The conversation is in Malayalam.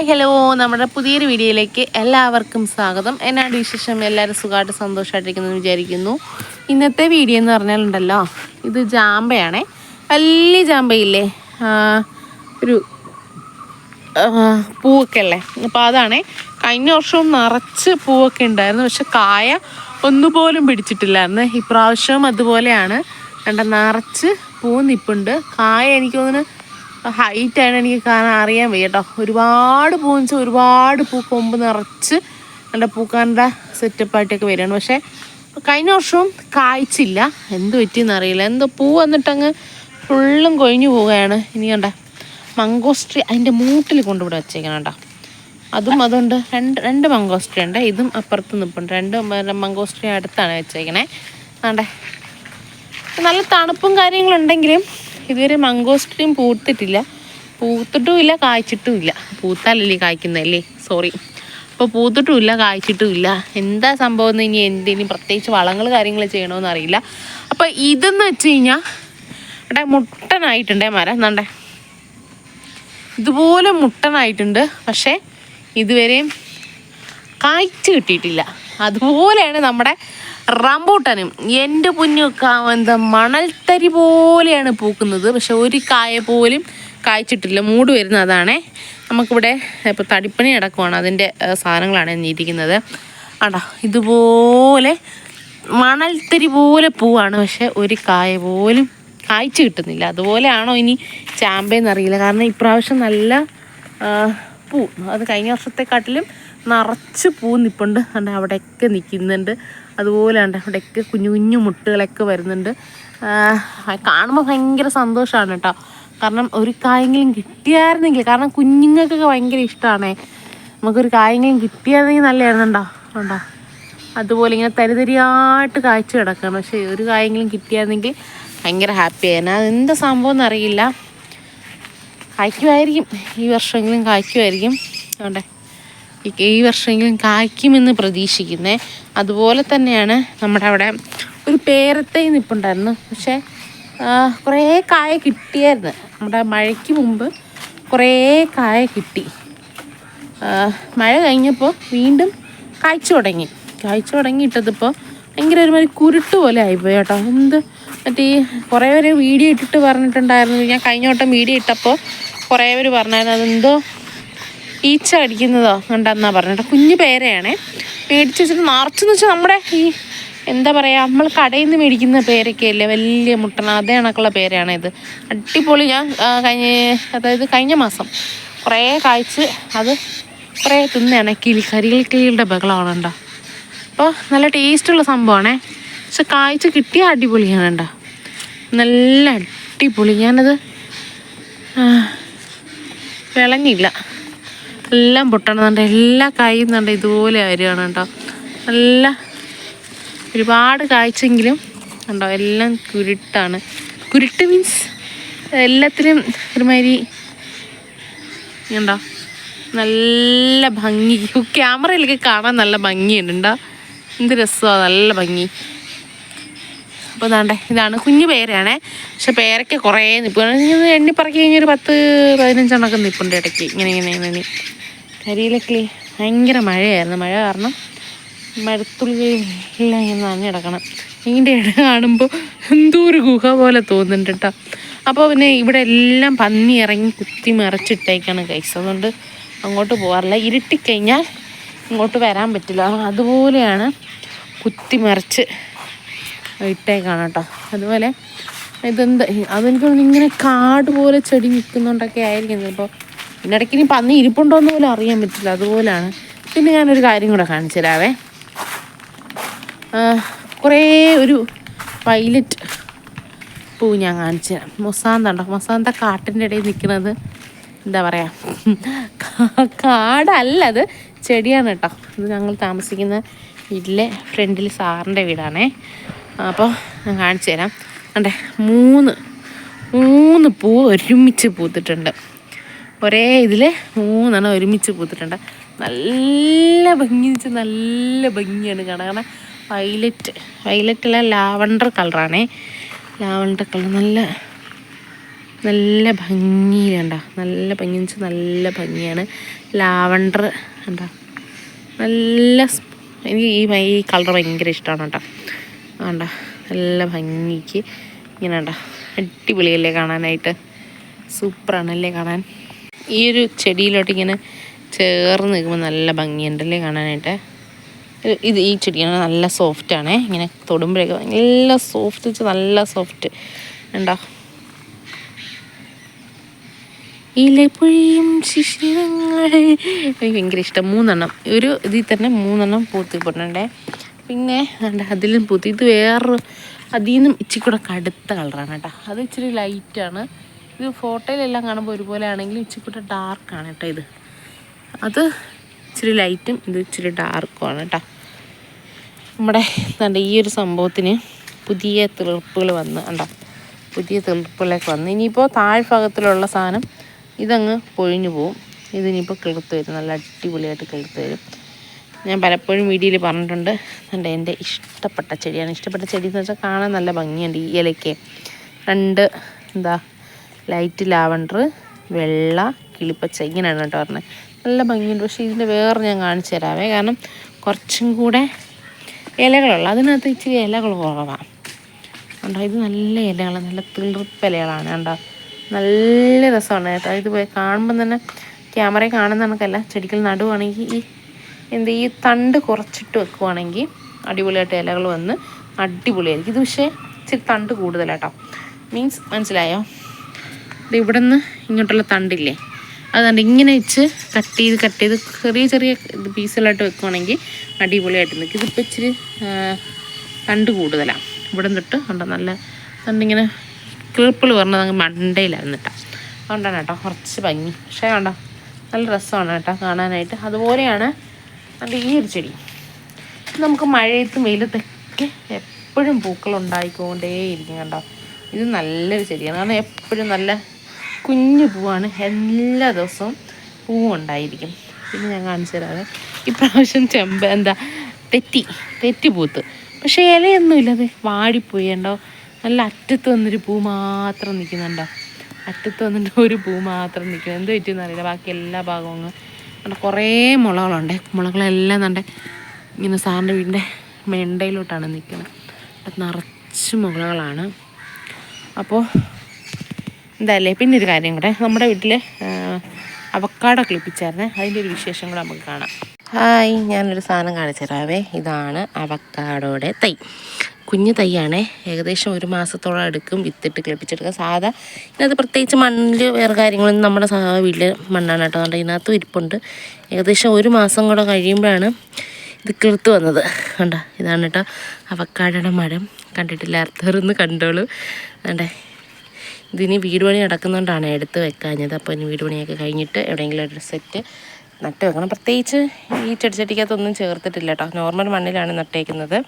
Hi hello. നമ്മുടെ പുതിയൊരു വീഡിയോയിലേക്ക് എല്ലാവർക്കും സ്വാഗതം. എന്നാണ് വിശേഷം? എല്ലാവരും സുഖമായിട്ട് സന്തോഷമായിട്ടിരിക്കുന്നു വിചാരിക്കുന്നു. ഇന്നത്തെ വീഡിയോ എന്ന് പറഞ്ഞാലുണ്ടല്ലോ ഇത് ജാമ്പയാണേ. വലിയ ജാമ്പയില്ലേ? ഒരു പൂവൊക്കെ അല്ലേ? അപ്പോൾ അതാണേ. കഴിഞ്ഞ വർഷവും നിറച്ച് പൂവൊക്കെ ഉണ്ടായിരുന്നു. പക്ഷെ കായ ഒന്നുപോലും പിടിച്ചിട്ടില്ലായിരുന്നു. ഇപ്രാവശ്യവും അതുപോലെയാണ്. കണ്ട നിറച്ച് പൂ നിപ്പുണ്ട്. കായ എനിക്ക് ഹൈറ്റാണ് എനിക്ക് കാണാൻ അറിയാൻ വയ്യ കേട്ടോ ഒരുപാട് വെച്ചാൽ ഒരുപാട് പൂ കൊമ്പ് നിറച്ച് നല്ല പൂക്കാന്റെ സെറ്റപ്പായിട്ടൊക്കെ വരികയാണ്. പക്ഷേ കഴിഞ്ഞ വർഷവും കായ്ച്ചില്ല. എന്ത് പറ്റിയെന്ന് അറിയില്ല. എന്തോ പൂ വന്നിട്ടങ്ങ് ഫുള്ളും കൊഴിഞ്ഞു പോവുകയാണ്. ഇനി കണ്ട മംഗോസ്ട്രി അതിന്റെ മൂട്ടിൽ കൊണ്ടുവിടെ വെച്ചേക്കണം കേട്ടോ. അതും അതുകൊണ്ട് രണ്ട് രണ്ട് മംഗോസ്ട്രി ഉണ്ട്. ഇതും അപ്പുറത്ത് നിൽപ്പുണ്ട് രണ്ട് മംഗോസ്ട്രി അടുത്താണ് വെച്ചേക്കണേ. ആണ്ടേ നല്ല തണുപ്പും കാര്യങ്ങളുണ്ടെങ്കിലും ഇതുവരെ മംഗോസ്ട്രീം പൂത്തിട്ടില്ല. പൂത്തിട്ടുമില്ല കായ്ച്ചിട്ടുമില്ല. പൂത്താലല്ലേ കായ്ക്കുന്നതല്ലേ സോറി അപ്പോൾ പൂത്തിട്ടുമില്ല കായ്ച്ചിട്ടുമില്ല. എന്താ സംഭവം എന്ന് ഇനി എന്തിനും പ്രത്യേകിച്ച് വളങ്ങൾ കാര്യങ്ങൾ ചെയ്യണമെന്ന് അറിയില്ല. അപ്പോൾ ഇതെന്ന് വെച്ച് കഴിഞ്ഞാൽ ഇവിടെ മുട്ടനായിട്ടുണ്ടേ മരം എന്നാണ്ടേ ഇതുപോലെ മുട്ടനായിട്ടുണ്ട്. പക്ഷേ ഇതുവരെയും കായ്ച്ച് കിട്ടിയിട്ടില്ല അതുപോലെയാണ് നമ്മുടെ റംബൂട്ടാനും. എന്റെ പൊന്നു ക- എന്താ മണൽത്തരി പോലെയാണ് പൂക്കുന്നത്. പക്ഷെ ഒരു കായ പോലും കായ്ച്ചിട്ടില്ല. മൂട് വരുന്ന അതാണേ. നമുക്കിവിടെ ഇപ്പോൾ തടിപ്പണി അടക്കമാണ് അതിന്റെ സാധനങ്ങളാണ് എന്നിരിക്കുന്നത് ആണ്ടാ ഇതുപോലെ മണൽത്തരി പോലെ പൂവാണ്. പക്ഷെ ഒരു കായ പോലും കായ്ച്ചു കിട്ടുന്നില്ല. അതുപോലെയാണോ ഇനി ചാമ്പയെന്നറിയില്ല കാരണം ഇപ്രാവശ്യം നല്ല പൂ. അത് കഴിഞ്ഞ വർഷത്തെക്കാട്ടിലും നിറച്ച് പൂ നിൽപ്പുണ്ട് അതുകൊണ്ട് അവിടെയൊക്കെ നിൽക്കുന്നുണ്ട് അതുപോലെ ഉണ്ട് അവിടെയൊക്കെ കുഞ്ഞു കുഞ്ഞു മുട്ടുകളൊക്കെ വരുന്നുണ്ട്. കാണുമ്പോൾ ഭയങ്കര സന്തോഷമാണ് കേട്ടോ. കാരണം ഒരു കായെങ്കിലും കിട്ടിയായിരുന്നെങ്കിൽ കാരണം കുഞ്ഞുങ്ങൾക്കൊക്കെ ഭയങ്കര ഇഷ്ടമാണേ നമുക്കൊരു കായെങ്കിലും കിട്ടിയായിരുന്നെങ്കിൽ നല്ലതായിരുന്നുണ്ടോ ഉണ്ടോ അതുപോലെ ഇങ്ങനെ തരിതരിയായിട്ട് കാഴ്ച കിടക്കണം പക്ഷേ ഒരു കായെങ്കിലും കിട്ടിയായിരുന്നെങ്കിൽ ഭയങ്കര ഹാപ്പി ആയിരുന്നു. അതെന്താ സംഭവം എന്നറിയില്ല. കായ്ക്കുമായിരിക്കും. ഈ വർഷമെങ്കിലും കായ്ക്കുമായിരിക്കും. അതുകൊണ്ടേ ഈ വർഷമെങ്കിലും കായ്ക്കുമെന്ന് പ്രതീക്ഷിക്കുന്നത് അതുപോലെ തന്നെയാണ് നമ്മുടെ അവിടെ ഒരു പേരത്തൈ നിൽപ്പുണ്ടായിരുന്നു പക്ഷേ കുറേ കായ കിട്ടിയായിരുന്നു. നമ്മുടെ മഴയ്ക്ക് മുമ്പ് കുറേ കായ കിട്ടി. മഴ കഴിഞ്ഞപ്പോൾ വീണ്ടും കായ്ച്ചു തുടങ്ങി. കായ്ച്ചു തുടങ്ങിയിട്ടതിപ്പോൾ ഭയങ്കര ഒരുമാതിരി കുരുട്ട് പോലെ ആയിപ്പോയി കേട്ടോ. എന്ത് മറ്റേ കുറേ പേര് വീഡിയോ ഇട്ടിട്ട് പറഞ്ഞിട്ടുണ്ടായിരുന്നു. ഞാൻ കഴിഞ്ഞ വട്ടം വീഡിയോ ഇട്ടപ്പോൾ കുറേ പേര് പറഞ്ഞായിരുന്നു അതെന്തോ ഈച്ച അടിക്കുന്നതോ കണ്ടെന്നാ പറഞ്ഞത് കുഞ്ഞു പേരയാണേ. മേടിച്ച് വെച്ചിട്ട് എന്ന് വെച്ചാൽ നമ്മുടെ ഈ എന്താ പറയുക നമ്മൾ കടയിൽ നിന്ന് മേടിക്കുന്ന പേരൊക്കെ അല്ലേ വലിയ മുട്ടണ അതേ കണക്കുള്ള പേരാണ് ഇത്. അടിപൊളി. ഞാൻ കഴിഞ്ഞ അതായത് കഴിഞ്ഞ മാസം കുറേ കായ്ച്ച് അത് കുറേ തിന്നയാണ് കിളി കരികിൽ കിളികളുടെ ബഹളമാണ് ഉണ്ടോ അപ്പോൾ നല്ല ടേസ്റ്റുള്ള സംഭവമാണേ. പക്ഷെ കായ്ച്ച് കിട്ടിയ അടിപൊളിയാണ് കേട്ടോ നല്ല അടിപൊളി. ഞാനത് വിളഞ്ഞില്ല. എല്ലാം പൊട്ടണമെന്നുണ്ട് എല്ലാ കായും എന്നുണ്ട് ഇതുപോലെ വരികയാണ് കേട്ടോ നല്ല ഒരുപാട് കായ്ച്ചെങ്കിലും ഉണ്ടോ എല്ലാം കുരുട്ടാണ്. കുരുട്ട് മീൻസ് എല്ലാത്തിനും ഒരുമാതിരി ഉണ്ടോ നല്ല ഭംഗി. ക്യാമറയിലൊക്കെ കാണാൻ നല്ല ഭംഗിയുണ്ട് ഉണ്ടോ എന്ത് രസമാണ് നല്ല ഭംഗി. അപ്പോൾ ഇതാണ്ടേ ഇതാണ്. കുഞ്ഞു പേരാണേ. പക്ഷെ പേരൊക്കെ കുറേ നിൽപ്പുണ്ട് എണ്ണി പറക്കി കഴിഞ്ഞൊരു പത്ത് പതിനഞ്ചെണ്ണമൊക്കെ നിൽപ്പുണ്ട് ഇടയ്ക്ക്. ഇങ്ങനെ ഇങ്ങനെ ഇങ്ങനെ. കരിയിലൊക്കെ ഭയങ്കര മഴയായിരുന്നു. മഴ കാരണം മഴത്തുള്ളിലെല്ലാം ഇങ്ങനെ നനഞ്ഞ് കിടക്കണം. ഇതിന്റെ ഇട കാണുമ്പോൾ എന്തോ ഒരു ഗുഹ പോലെ തോന്നുന്നുണ്ട് കേട്ടോ അപ്പോൾ പിന്നെ ഇവിടെ എല്ലാം പന്നി ഇറങ്ങി കുത്തി മറിച്ചിട്ടേക്കാണ് കൈസ് അതുകൊണ്ട് അങ്ങോട്ട് പോകാറില്ല ഇരുട്ടിക്കഴിഞ്ഞാൽ ഇങ്ങോട്ട് വരാൻ പറ്റില്ല. അതുപോലെയാണ് കുത്തി മറിച്ച് ഇട്ടേക്കാണ് കേട്ടോ അതുപോലെ ഇതെന്താ? അതെനിക്ക് ഇങ്ങനെ കാട് പോലെ ചെടി നിൽക്കുന്നുണ്ടൊക്കെ ആയിരിക്കും. ചിലപ്പോൾ ഇതിനിടയ്ക്ക് ഇനി പന്നി ഇരിപ്പുണ്ടോ എന്ന് പോലും അറിയാൻ പറ്റില്ല. അതുപോലെയാണ് പിന്നെ ഞാനൊരു കാര്യം കൂടെ കാണിച്ചു തരാവേ. കുറേ ഒരു പൈലറ്റ് പൂ ഞാൻ കാണിച്ചു തരാം. മൊസാന്ത ഉണ്ടോ മൊസാന്ത കാട്ടിന്റെ ഇടയിൽ നിൽക്കുന്നത് എന്താ പറയുക കാടല്ല അത് ചെടിയാണ് കേട്ടോ. ഇത് ഞങ്ങൾ താമസിക്കുന്ന വീട്ടിലെ ഫ്രണ്ടിൽ സാറിന്റെ വീടാണേ. അപ്പോൾ ഞാൻ കാണിച്ചു തരാം. അണ്ടേ മൂന്ന് മൂന്ന് പൂ ഒരുമിച്ച് പൂത്തിട്ടുണ്ട്. ഒരേ ഇതിൽ മൂന്നെണ്ണം ഒരുമിച്ച് പൂത്തിട്ടുണ്ട്. നല്ല ഭംഗി നല്ല ഭംഗിയാണ് കാണാൻ. കാരണം വൈലറ്റ് വൈലറ്റ് ലാവണ്ടർ കളറാണേ. ലാവണ്ടർ കളർ നല്ല നല്ല ഭംഗിയിലുണ്ട? നല്ല ഭംഗി നല്ല ഭംഗിയാണ്. ലാവണ്ടർ കണ്ടോ? നല്ല എനിക്ക് ഈ ഈ കളർ ഭയങ്കര ഇഷ്ടമാണ് കേട്ടോ. വേണ്ട നല്ല ഭംഗിക്ക് ഇങ്ങനെ ഉണ്ടോ? അടിപൊളിയല്ലേ കാണാനായിട്ട്? സൂപ്പറാണല്ലേ കാണാൻ? ഈ ഒരു ചെടിയിലോട്ട് ഇങ്ങനെ ചേർന്ന് നിൽക്കുമ്പോൾ നല്ല ഭംഗിയുണ്ടല്ലേ കാണാനായിട്ട്? ഇത് ഈ ചെടിയാണ് നല്ല സോഫ്റ്റ് ആണേ. ഇങ്ങനെ തൊടുമ്പോഴേക്ക് നല്ല സോഫ്റ്റ് വെച്ച് നല്ല സോഫ്റ്റ് ഉണ്ടോ ഇലപ്പൊഴിയും ശിശിരങ്ങൾ എനിക്ക് ഭയങ്കര ഇഷ്ടം. മൂന്നെണ്ണം. ഒരു ഇതിൽ തന്നെ മൂന്നെണ്ണം പൂത്തി പോയിട്ടുണ്ടേ പിന്നെ അതിലും പൂത്തി. ഇത് വേറൊരു അതിൽ നിന്നും ഇച്ചിരി കൂടെ കടുത്ത കളറാണ് കേട്ടോ. അത് ഇച്ചിരി ലൈറ്റാണ് ഇത് ഫോട്ടോയിലെല്ലാം കാണുമ്പോൾ ഒരുപോലെ ആണെങ്കിലും ഇച്ചിരി കൂടെ ഡാർക്കാണ് കേട്ടോ ഇത്. അത് ഇച്ചിരി ലൈറ്റും ഇത് ഇച്ചിരി ഡാർക്കും ആണ് കേട്ടോ. നമ്മുടെ എന്താ ഈ ഒരു സംഭവത്തിന് പുതിയ തീർപ്പുകൾ വന്ന് ഉണ്ടോ പുതിയ തീർപ്പുകളൊക്കെ വന്ന്. ഇനിയിപ്പോൾ താഴ്ഭാഗത്തിലുള്ള സാധനം ഇതങ്ങ് പൊഴിഞ്ഞു പോവും. ഇതിനിപ്പോൾ കിളുത്ത് വരും നല്ല അടിപൊളിയായിട്ട് കിളുത്ത് വരും. ഞാൻ പലപ്പോഴും വീഡിയോയിൽ പറഞ്ഞിട്ടുണ്ട് എന്റെ എന്റെ ഇഷ്ടപ്പെട്ട ചെടിയാണ്. ഇഷ്ടപ്പെട്ട ചെടി എന്ന് വെച്ചാൽ കാണാൻ നല്ല ഭംഗിയുണ്ട് ഈ ഇലയ്ക്ക്. രണ്ട് എന്താ ലൈറ്റ് ലാവണ്ടർ വെള്ള കിളിപ്പച്ച ഇങ്ങനെയാണ് കേട്ടോ പറഞ്ഞത്. നല്ല ഭംഗിയുണ്ട്. പക്ഷേ ഇതിന്റെ വേറെ ഞാൻ കാണിച്ചു തരാവേ. കാരണം കുറച്ചും കൂടെ ഇലകളുള്ള. അതിനകത്ത് ഇച്ചിരി ഇലകൾ കുറവാണ് കണ്ടോ? ഇത് നല്ല ഇലകളാണ് നല്ല തിളിർപ്പ് ഇലകളാണ് കണ്ടോ? നല്ല രസമാണ് കേട്ടോ. ഇത് കാണുമ്പം തന്നെ ക്യാമറയിൽ കാണുന്ന കണക്കല്ല. ചെടികൾ നടുവാണെങ്കിൽ ഈ എന്ത് ഈ തണ്ട് കുറച്ചിട്ട് വെക്കുവാണെങ്കിൽ അടിപൊളിയായിട്ട് ഇലകൾ വന്ന് അടിപൊളിയായിരിക്കും. ഇത് പക്ഷേ ഇച്ചിരി തണ്ട് കൂടുതലാട്ടോ. മീൻസ് മനസ്സിലായോ? ഇത് ഇവിടെ നിന്ന് ഇങ്ങോട്ടുള്ള തണ്ടില്ലേ? അതുകൊണ്ട് ഇങ്ങനെ വെച്ച് കട്ട് ചെയ്ത് കട്ട് ചെയ്ത് ചെറിയ ചെറിയ പീസുകളായിട്ട് വെക്കുവാണെങ്കിൽ അടിപൊളിയായിട്ട് നിൽക്കും. ഇതിപ്പോൾ ഇച്ചിരി തണ്ട് കൂടുതലാണ് ഇവിടെ നിന്നിട്ട് കണ്ടോ നല്ല തണ്ടിങ്ങനെ കിളിപ്പിൾ പറഞ്ഞത് അങ്ങ് മണ്ടയിലായിരുന്നു കേട്ടോ അതുകൊണ്ടാണ് കേട്ടോ കുറച്ച് ഭംഗി. പക്ഷേ കണ്ടോ നല്ല രസമാണ് കേട്ടോ കാണാനായിട്ട്. അതുപോലെയാണ് അത് ഈ ഒരു ചെടി. നമുക്ക് മഴയത്തും വെയിലത്തൊക്കെ എപ്പോഴും പൂക്കൾ ഉണ്ടായിക്കൊണ്ടേയിരിക്കും കണ്ടോ. ഇത് നല്ലൊരു ചെടിയാണ്. കാരണം എപ്പോഴും നല്ല കുഞ്ഞു പൂവാണ്. എല്ലാ ദിവസവും പൂവുണ്ടായിരിക്കും. പിന്നെ ഞാൻ കാണിച്ചു തരാതെ ഇപ്രാവശ്യം ചെമ്പ എന്താ തെറ്റി തെറ്റി പൂത്ത്. പക്ഷേ ഇലയൊന്നുമില്ല അത്. വാടിപ്പോയി കണ്ടോ? നല്ല അറ്റത്ത് വന്നൊരു പൂ മാത്രം നിൽക്കുന്നുണ്ടോ? അറ്റത്ത് വന്നിട്ട് ഒരു പൂ മാത്രം നിൽക്കുന്നു. എന്ത് പറ്റിയെന്ന് അറിയില്ല. ബാക്കി എല്ലാ ഭാഗവും അങ്ങ് അവിടെ കുറേ മുളകളുണ്ട്. മുളകളെല്ലാം നല്ല ഇങ്ങനെ സാറിന്റെ വീടിന്റെ മെണ്ടയിലോട്ടാണ് നിൽക്കുന്നത്. നിറച്ച് മുളകളാണ്. അപ്പോൾ എന്തായാലേ പിന്നെ ഒരു കാര്യം കൂടെ. നമ്മുടെ വീട്ടിൽ അവക്കാട കിളിപ്പിച്ചായിരുന്നേ. അതിന്റെ ഒരു വിശേഷം കൂടെ നമുക്ക് കാണാം. ഹായ് ഞാനൊരു സാധനം കാണിച്ചു തരാവേ. ഇതാണ് അവക്കാടോടെ തൈ. കുഞ്ഞു തൈയാണേ. ഏകദേശം ഒരു മാസത്തോളം എടുക്കും വിത്തിട്ട് കിളിപ്പിച്ചെടുക്കുക സാധാ ഇതിനകത്ത് പ്രത്യേകിച്ച് മണ്ണിൽ വേറെ കാര്യങ്ങളൊന്നും നമ്മുടെ വീട്ടിൽ മണ്ണാണ് കേട്ടോ. അതുകൊണ്ട് ഇതിനകത്തും ഇരിപ്പുണ്ട്. ഏകദേശം ഒരു മാസം കൂടെ കഴിയുമ്പോഴാണ് ഇത് കിളുത്ത് വന്നത്. കണ്ടോ? ഇതാണ് കേട്ടോ അവക്കാടയുടെ മരം. കണ്ടിട്ടില്ല അർത്ഥമൊന്ന് കണ്ടോളൂ. വേണ്ടേ ഇതിനി വീട് പണി നടക്കുന്നതുകൊണ്ടാണ് എടുത്ത് വെക്കാഞ്ഞത്. അപ്പോൾ ഇനി വീട് പണിയൊക്കെ കഴിഞ്ഞിട്ട് എവിടെയെങ്കിലും ഒരു സെറ്റ് നട്ട് വെക്കണം. പ്രത്യേകിച്ച് ഈ ചെടിച്ചട്ടിക്കകത്തൊന്നും ചേർത്തിട്ടില്ല കേട്ടോ നോർമൽ മണ്ണിലാണ് നട്ടേക്കുന്നത്.